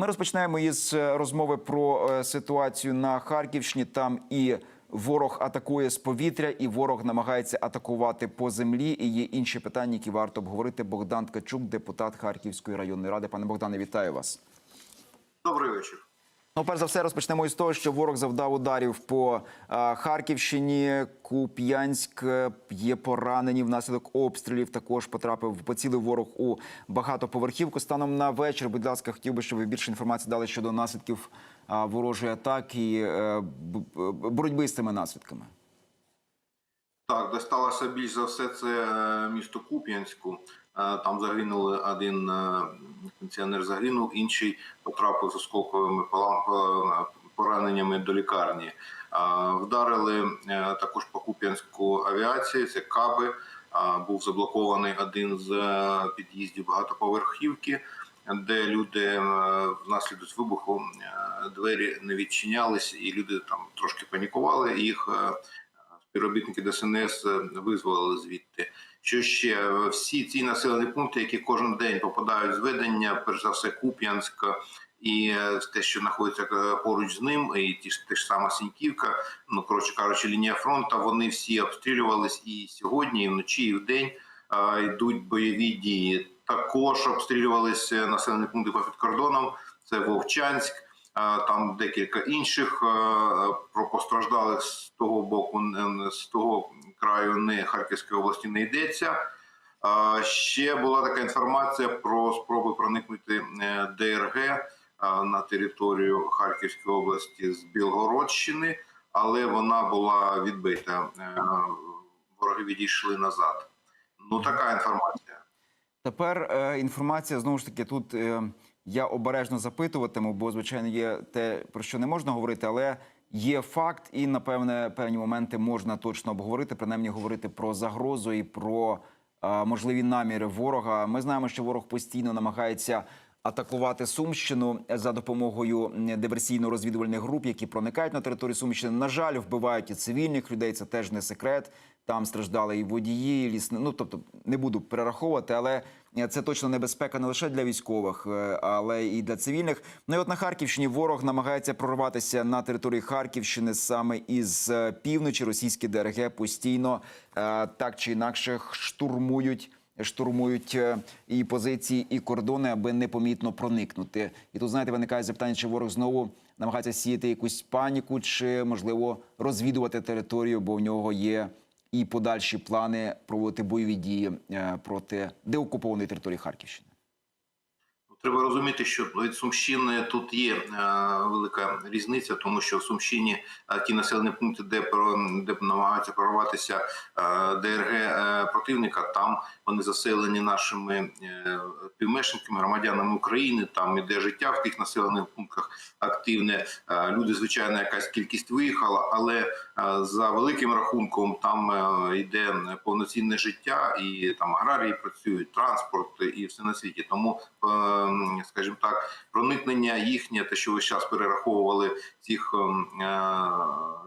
Ми розпочинаємо із е, розмови про е, ситуацію на Харківщині. Там і ворог атакує з повітря, і ворог намагається атакувати по землі. І є інші питання, які варто обговорити. Богдан Ткачук, депутат Харківської районної ради. Пане Богдане, вітаю вас. Добрий вечір. Ну, перш за все, розпочнемо із того, що ворог завдав ударів по Харківщині. Куп'янськ е, є поранені внаслідок обстрілів. Також потрапив поцілив ворог у багатоповерхівку. Станом на вечір, будь ласка, хотів би, щоб ви більше інформації дали щодо наслідків ворожої атаки, і е, боротьби з цими наслідками. Так, де сталося більш за все, це е, місто Куп'янську. Е, Там загинули один е, пенсіонер загинув, інший потрапив з осколковими пораненнями до лікарні. Е, Вдарили також по Куп'янську авіації, це каби. Був заблокований один з під'їздів багатоповерхівки, де люди внаслідок вибуху двері не відчинялись, і люди там трошки панікували. Їх співробітники ДСНС визволили звідти. Що ще всі ці населені пункти, які кожен день попадають з ведення, перш за все Куп'янськ і е, те, що знаходиться е, поруч з ним, і ті ж те ж сама Сіньківка, ну коротше кажучи, лінія фронту, вони всі обстрілювались і сьогодні, і вночі, і вдень е, йдуть бойові дії. Також обстрілювалися населені пункти по кордоном. Це Вовчанськ. Е, Там декілька інших е, про постраждалих з того боку, з того краю, не Харківської області не йдеться. Е, Ще була така інформація про спроби проникнути ДРГ на територію Харківської області з Білгородщини, але вона була відбита. Вороги відійшли назад. Ну така інформація. Тепер інформація знову ж таки тут я обережно запитуватиму, бо звичайно є те, про що не можна говорити, але є факт, і напевне певні моменти можна точно обговорити, принаймні говорити про загрозу і про е, можливі наміри ворога. Ми знаємо, що ворог постійно намагається. Атакувати Сумщину за допомогою диверсійно-розвідувальних груп, які проникають на територію Сумщини. На жаль, вбивають і цивільних людей. Це теж не секрет. Там страждали і водії, і лісни. Ну тобто не буду перераховувати, але е, це точно небезпека не лише для військових, е, але і для цивільних. Ну і от на Харківщині ворог намагається прорватися на території Харківщини саме із е, півночі. Російські ДРГ постійно так чи інакше штурмують. Штурмують і позиції, і кордони, аби непомітно проникнути. І тут знаєте, виникає запитання, чи ворог знову намагається сіяти якусь паніку, чи можливо розвідувати територію, бо в нього є і подальші плани проводити бойові дії е, проти деокупованої території Харківщини. Треба розуміти, що від Сумщини тут є е, велика різниця, тому що в Сумщині е, ті населені пункти, де про де намагаються прорватися е, ДРГ противника, там вони заселені нашими співмешканцями, громадянами України. Там іде життя в тих населених пунктах активне. Люди, звичайно, якась кількість виїхала, але за великим рахунком там йде повноцінне життя, і там аграрії працюють, транспорт і все на світі. Тому, скажімо так, проникнення їхнє, те, що ви зараз перераховували цих е,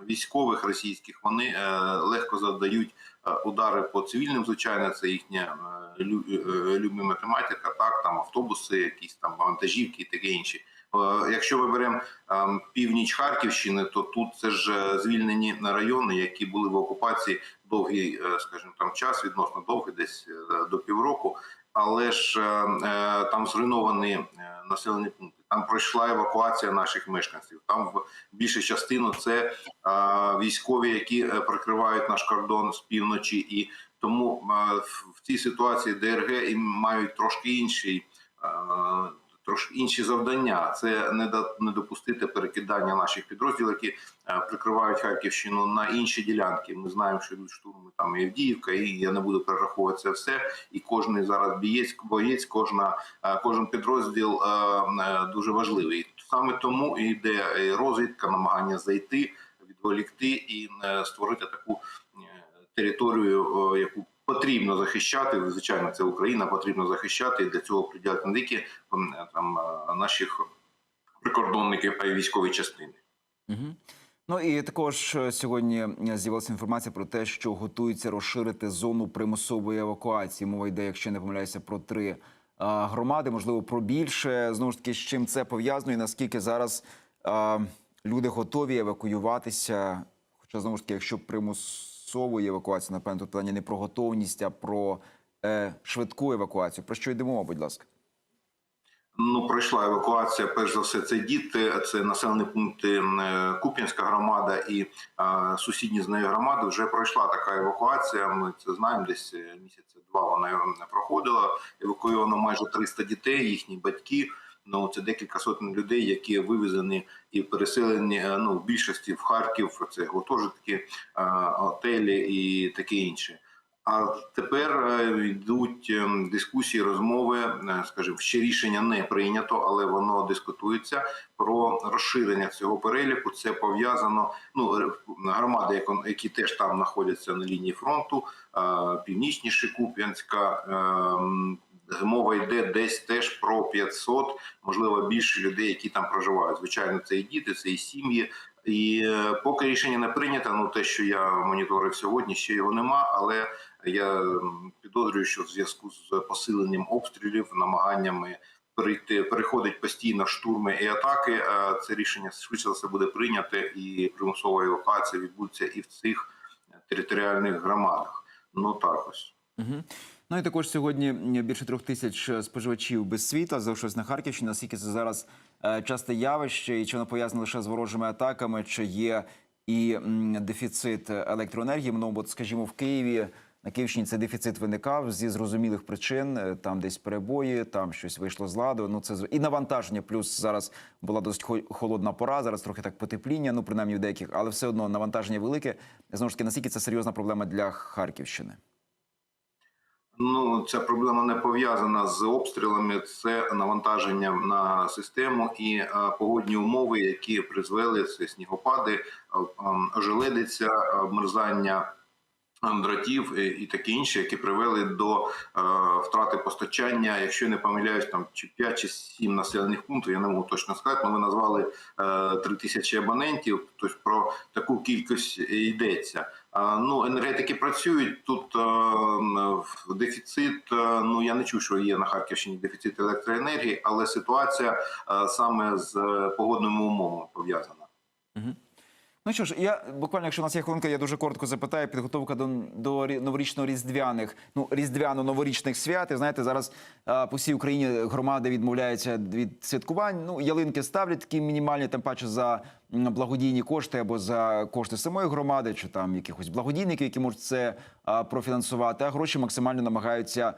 військових російських, вони е, легко завдають е, удари по цивільним. Звичайно, це їхня лю- люба математика, так там автобуси, якісь там вантажівки і таке інше. Е, Якщо ми беремо ем, північ Харківщини, то тут це ж е, звільнені райони, які були в окупації довгий, е, скажімо, там час, відносно довгий, десь до півроку. Але ж там зруйновані населені пункти. Там пройшла евакуація наших мешканців. Там в більшу частину це військові, які прикривають наш кордон з півночі, і тому в цій ситуації ДРГ і мають трошки інший. Трошки інші завдання це не да- не допустити перекидання наших підрозділів, які е, прикривають Харківщину на інші ділянки. Ми знаємо, що йдуть штурми там і Авдіївка, і я не буду перераховувати це все. І кожен зараз бієць, боєць, кожна е, кожен підрозділ е, дуже важливий. Саме тому йде розвідка, намагання зайти, відволікти і створити таку територію, яку потрібно захищати. Звичайно, це Україна потрібно захищати. І для цього приділяти не тільки там е, наших прикордонників, а й військові частини. Угу. Ну і також е, сьогодні е, з'явилася інформація про те, що готується розширити зону примусової евакуації. Мова йде, якщо не помиляюся, про три громади, можливо, про більше. Знову ж таки, з чим це пов'язано, і наскільки зараз е, люди готові евакуюватися. Хоча знову ж таки, якщо примусової евакуації, напевно, тут питання не про готовність, а про е, швидку евакуацію. Про що йдемо, будь ласка? Ну, пройшла евакуація. Перш за все, це діти, це населені пункти е, Куп'янська громада і е, сусідні з нею громади. Вже пройшла така евакуація. Ми це знаємо. Десь е, місяця два вона проходила. Евакуйовано майже 300 дітей, їхні батьки. Ну це декілька сотень людей, які вивезені і переселені. е, Ну в більшості в Харків. Це гуртожитки, е, готелі і таке інше. А тепер е, йдуть е, дискусії, розмови. е, Скажімо, ще рішення не прийнято, але воно дискутується про розширення цього переліку. Це пов'язано. Ну громади, які теж там знаходяться на лінії фронту, е, північніше Куп'янська. Мова йде десь теж про 500, можливо, більше людей, які там проживають. Звичайно, це і діти, це і сім'ї. І е, поки рішення не прийнято, ну те, що я моніторив сьогодні, ще його нема. Але я підозрюю, що в зв'язку з посиленням обстрілів, намаганнями перейти, переходить постійно штурми і атаки. е, Це рішення швидше за все буде прийняте, і примусова евакуація відбудеться і в цих територіальних громадах. Ну так ось. Угу. Ну і також сьогодні більше трьох тисяч споживачів без світла залишилось на Харківщині. Наскільки це зараз е, часте явище, і чи воно пов'язане лише з ворожими атаками, чи є і дефіцит електроенергії? Ну, бо, скажімо, в Києві на Київщині цей дефіцит виникав зі зрозумілих причин. Е, Там десь перебої, там щось вийшло з ладу. Ну це і навантаження. Плюс зараз була досить хо- холодна пора. Зараз трохи так потепління, ну принаймні в деяких, але все одно навантаження велике. Знову ж таки, наскільки це серйозна проблема для Харківщини? Ну, ця проблема не пов'язана з обстрілами. Це навантаження на систему і е, погодні умови, які призвели це снігопади, е, ожеледиця, обмерзання ем, дротів і, таке інше, які привели до е, втрати постачання. Якщо не помиляюсь, там чи 5 чи 7 населених пунктів, я не можу точно сказати, але ви назвали е, 3 тисячі абонентів. Тобто про таку кількість йдеться. Ну, енергетики працюють тут е, в дефіцит. е, Ну я не чув, що є на Харківщині дефіцит електроенергії, але ситуація е, саме з погодними умовами пов'язана. Ну що ж, я буквально, якщо у нас є хвилинка, я дуже коротко запитаю. Підготовка до, до рі- новорічно-різдвяних, ну різдвяно-новорічних свят. І знаєте, зараз а, по всій Україні громади відмовляються від святкувань. Ну ялинки ставлять такі мінімальні, тим паче за благодійні кошти або за кошти самої громади, чи там якихось благодійників, які можуть це профінансувати. А гроші максимально намагаються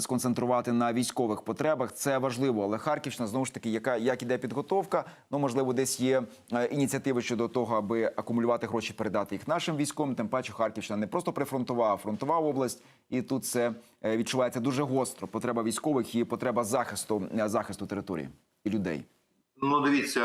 сконцентрувати на військових потребах. Це важливо. Але Харківщина знову ж таки, яка як іде підготовка, ну можливо, десь є ініціативи щодо того, аби акумулювати гроші, передати їх нашим військовим. Тим паче Харківщина не просто прифронтова, а фронтова область, і тут це е, відчувається дуже гостро. Потреба військових і потреба захисту е, захисту території і людей. Ну, дивіться,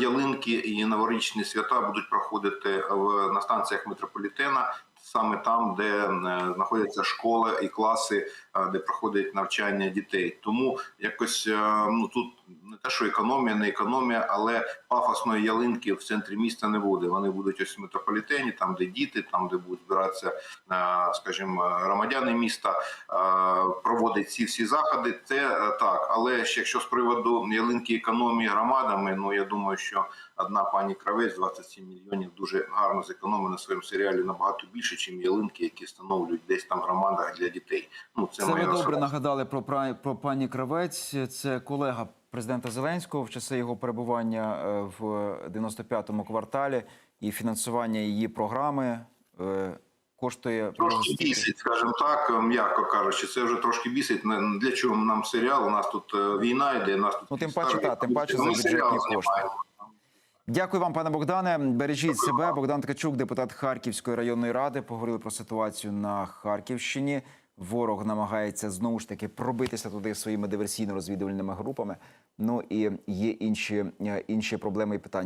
ялинки і новорічні свята будуть проходити в на станціях метрополітена, саме там, де е, знаходяться школи і класи, е, де проходить навчання дітей. Тому якось е, ну тут не те, що економія, не економія, але пафосної ялинки в центрі міста не буде. Вони будуть ось в метрополітені, там де діти, там де будуть збиратися, скажімо, громадяни міста, проводить ці всі заходи. Це так, але ще якщо з приводу ялинки економії громадами, ну я думаю, що одна пані Кравець 27 мільйонів дуже гарно зекономила на своєму серіалі набагато більше, ніж ялинки, які встановлюють десь там в громадах для дітей. Ну це, Це ви моя добре особиста нагадали про про пані Кравець. Це колега президента Зеленського в часи його перебування е, в 95-му кварталі і фінансування її програми е, коштує Трошки бісить, скажімо так, м'яко кажучи, це вже трошки бісить. Для чого нам серіал? У нас тут е, війна йде, у нас тут Ну, тим паче, та, тим паче за бюджетні кошти. знімаємо. Дякую вам, пане Богдане. Бережіть себе. Богдан Ткачук, депутат Харківської районної ради, поговорили про ситуацію на Харківщині. Ворог намагається знову ж таки пробитися туди своїми диверсійно-розвідувальними групами. Ну і є інші, е, інші проблеми і питання.